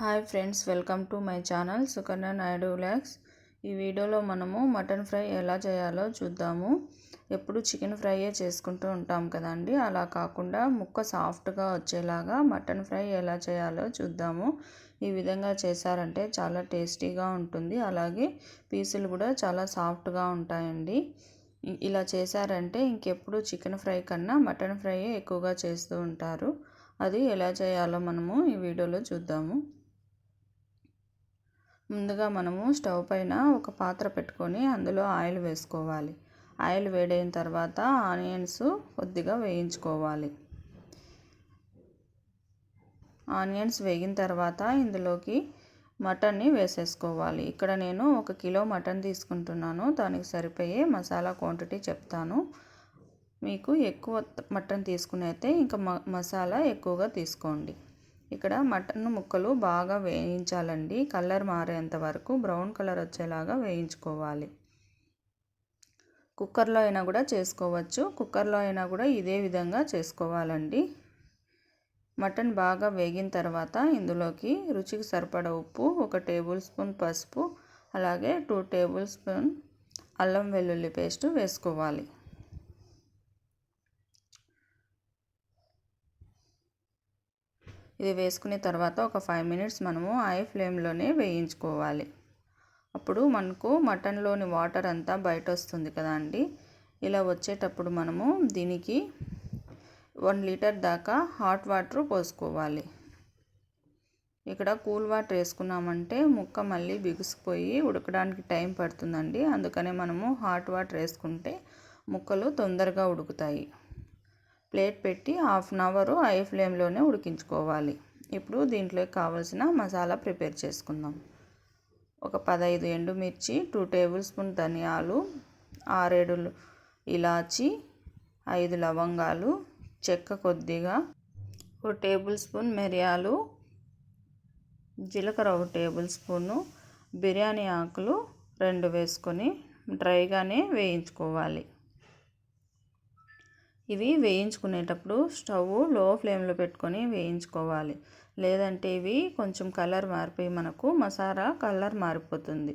Hi friends welcome to my channel Sukanya Naidu vlogs. ఈ వీడియోలో మనము మటన్ ఫ్రై ఎలా చేయాలో చూద్దాము. ఎప్పుడు చికెన్ ఫ్రైయే చేసుకుంటూ ఉంటాం కదండి. అలా కాకుండా ముక్క సాఫ్ట్గా వచ్చేలాగా మటన్ ఫ్రై ఎలా చేయాలో చూద్దాము. ఈ విధంగా చేశారంటే చాలా టేస్టీగా ఉంటుంది. అలాగే పీసులు కూడా చాలా సాఫ్ట్గా ఉంటాయండి. ఇలా చేశారంటే ఇంకెప్పుడు చికెన్ ఫ్రై కన్నా మటన్ ఫ్రైయే ఎక్కువగా చేస్తూ ఉంటారు. అది ఎలా చేయాలో మనము ఈ వీడియోలో చూద్దాము. ముందుగా మనము స్టవ్ పైన ఒక పాత్ర పెట్టుకొని అందులో ఆయిల్ వేసుకోవాలి. ఆయిల్ వేడైన తర్వాత ఆనియన్స్ కొద్దిగా వేయించుకోవాలి. ఆనియన్స్ వేగిన తర్వాత ఇందులోకి మటన్ని వేసేసుకోవాలి. ఇక్కడ నేను ఒక కిలో మటన్ తీసుకుంటున్నాను. దానికి సరిపోయే మసాలా క్వాంటిటీ చెప్తాను. మీకు ఎక్కువ మటన్ తీసుకుని అయితే ఇంకా మసాలా ఎక్కువగా తీసుకోండి. ఇక్కడ మటన్ ముక్కలు బాగా వేయించాలండి. కలర్ మారేంత వరకు బ్రౌన్ కలర్ వచ్చేలాగా వేయించుకోవాలి. కుక్కర్లో అయినా కూడా చేసుకోవచ్చు. కుక్కర్లో అయినా కూడా ఇదే విధంగా చేసుకోవాలండి. మటన్ బాగా వేగిన తర్వాత ఇందులోకి రుచికి సరిపడ ఉప్పు ఒక టేబుల్ స్పూన్ పసుపు అలాగే టూ టేబుల్ స్పూన్ అల్లం వెల్లుల్లి పేస్ట్ వేసుకోవాలి. ఇది వేసుకున్న తర్వాత ఒక ఫైవ్ మినిట్స్ మనము హై ఫ్లేమ్లోనే వేయించుకోవాలి. అప్పుడు మనకు మటన్లోని వాటర్ అంతా బయట వస్తుంది కదా అండి. ఇలా వచ్చేటప్పుడు మనము దీనికి వన్ లీటర్ దాకా హాట్ వాటర్ పోసుకోవాలి. ఇక్కడ కూల్ వాటర్ వేసుకున్నామంటే ముక్క మళ్ళీ బిగుసిపోయి ఉడకడానికి టైం పడుతుందండి. అందుకనే మనము హాట్ వాటర్ వేసుకుంటే ముక్కలు తొందరగా ఉడుకుతాయి. ప్లేట్ పెట్టి హాఫ్ అన్ అవర్ హై ఫ్లేమ్లోనే ఉడికించుకోవాలి. ఇప్పుడు దీంట్లోకి కావాల్సిన మసాలా ప్రిపేర్ చేసుకుందాం. ఒక పదహైదు ఎండుమిర్చి టూ టేబుల్ స్పూన్ ధనియాలు ఆరేడు ఇలాచి ఐదు లవంగాలు చెక్క కొద్దిగా ఒక టేబుల్ స్పూన్ మిరియాలు జీలకర్ర ఒక టేబుల్ స్పూను బిర్యానీ ఆకులు రెండు వేసుకొని డ్రైగానే వేయించుకోవాలి. ఇవి వేయించుకునేటప్పుడు స్టవ్లో ఫ్లేమ్లో పెట్టుకొని వేయించుకోవాలి. లేదంటే ఇవి కొంచెం కలర్ మారిపోయి మనకు మసాలా కలర్ మారిపోతుంది.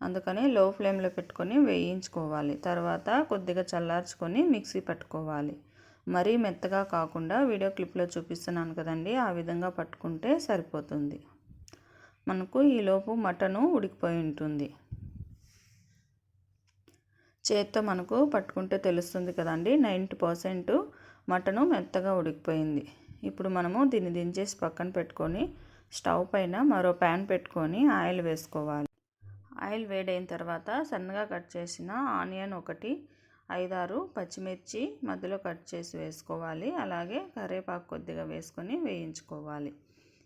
అందుకని లో ఫ్లేమ్లో పెట్టుకొని వేయించుకోవాలి. తర్వాత కొద్దిగా చల్లార్చుకొని మిక్సీ పట్టుకోవాలి. మరీ మెత్తగా కాకుండా వీడియో క్లిప్లో చూపిస్తున్నాను కదండి ఆ విధంగా పట్టుకుంటే సరిపోతుంది. మనకు ఈలోపు మటను ఉడికిపోయి ఉంటుంది. చేత్తో మనకు పట్టుకుంటే తెలుస్తుంది కదండి. నైంటీ పర్సెంట్ మటను మెత్తగా ఉడికిపోయింది. ఇప్పుడు మనము దీన్ని దించేసి పక్కన పెట్టుకొని స్టవ్ పైన మరో ప్యాన్ పెట్టుకొని ఆయిల్ వేసుకోవాలి. ఆయిల్ వేడైన తర్వాత సన్నగా కట్ చేసిన ఆనియన్ ఒకటి ఐదారు పచ్చిమిర్చి మధ్యలో కట్ చేసి వేసుకోవాలి. అలాగే కరివేపాకు కొద్దిగా వేసుకొని వేయించుకోవాలి.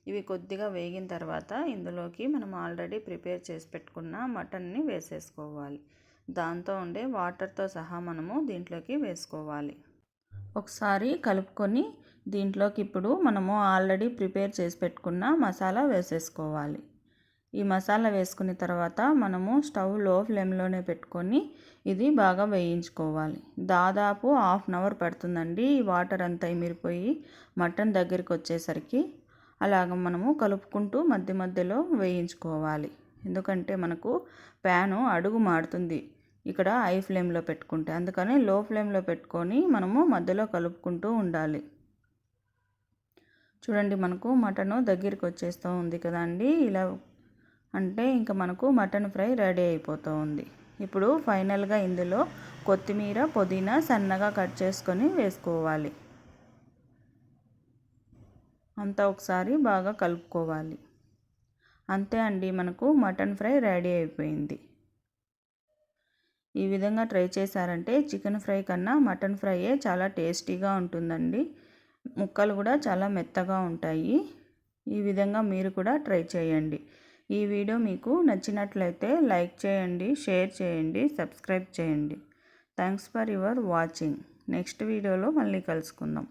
ఇవి కొద్దిగా వేగిన తర్వాత ఇందులోకి మనం ఆల్రెడీ ప్రిపేర్ చేసి పెట్టుకున్న మటన్ని వేసేసుకోవాలి. దాంతో ఉండే వాటర్తో సహా మనము దీంట్లోకి వేసుకోవాలి. ఒకసారి కలుపుకొని దీంట్లోకి ఇప్పుడు మనము ఆల్రెడీ ప్రిపేర్ చేసి పెట్టుకున్న మసాలా వేసేసుకోవాలి. ఈ మసాలా వేసుకున్న తర్వాత మనము స్టవ్లో ఫ్లేమ్లోనే పెట్టుకొని ఇది బాగా వేయించుకోవాలి. దాదాపు హాఫ్ అన్ అవర్ పడుతుందండి ఈ వాటర్ అంతా ఇమిరిపోయి మటన్ దగ్గరికి వచ్చేసరికి. అలాగ మనము కలుపుకుంటూ మధ్య మధ్యలో వేయించుకోవాలి. ఎందుకంటే మనకు ప్యాను అడుగు మాడుతుంది ఇక్కడ హై ఫ్లేమ్లో పెట్టుకుంటే అందుకని లో ఫ్లేమ్లో పెట్టుకొని మనము మధ్యలో కలుపుకుంటూ ఉండాలి. చూడండి మనకు మటను దగ్గరికి వచ్చేస్తూ ఉంది కదండి ఇలా అంటే ఇంకా మనకు మటన్ ఫ్రై రెడీ అయిపోతూ ఉంది. ఇప్పుడు ఫైనల్గా ఇందులో కొత్తిమీర పుదీనా సన్నగా కట్ చేసుకొని వేసుకోవాలి. అంతా ఒకసారి బాగా కలుపుకోవాలి. అంతే అండి మనకు మటన్ ఫ్రై రెడీ అయిపోయింది. ఈ విధంగా ట్రై చేశారంటే చికెన్ ఫ్రై కన్నా మటన్ ఫ్రైయే చాలా టేస్టీగా ఉంటుందండి. ముక్కలు కూడా చాలా మెత్తగా ఉంటాయి. ఈ విధంగా మీరు కూడా ట్రై చేయండి. ఈ వీడియో మీకు నచ్చినట్లయితే లైక్ చేయండి షేర్ చేయండి సబ్స్క్రైబ్ చేయండి. Thanks for your watching. Next వీడియోలో మళ్ళీ కలుసుకుందాం.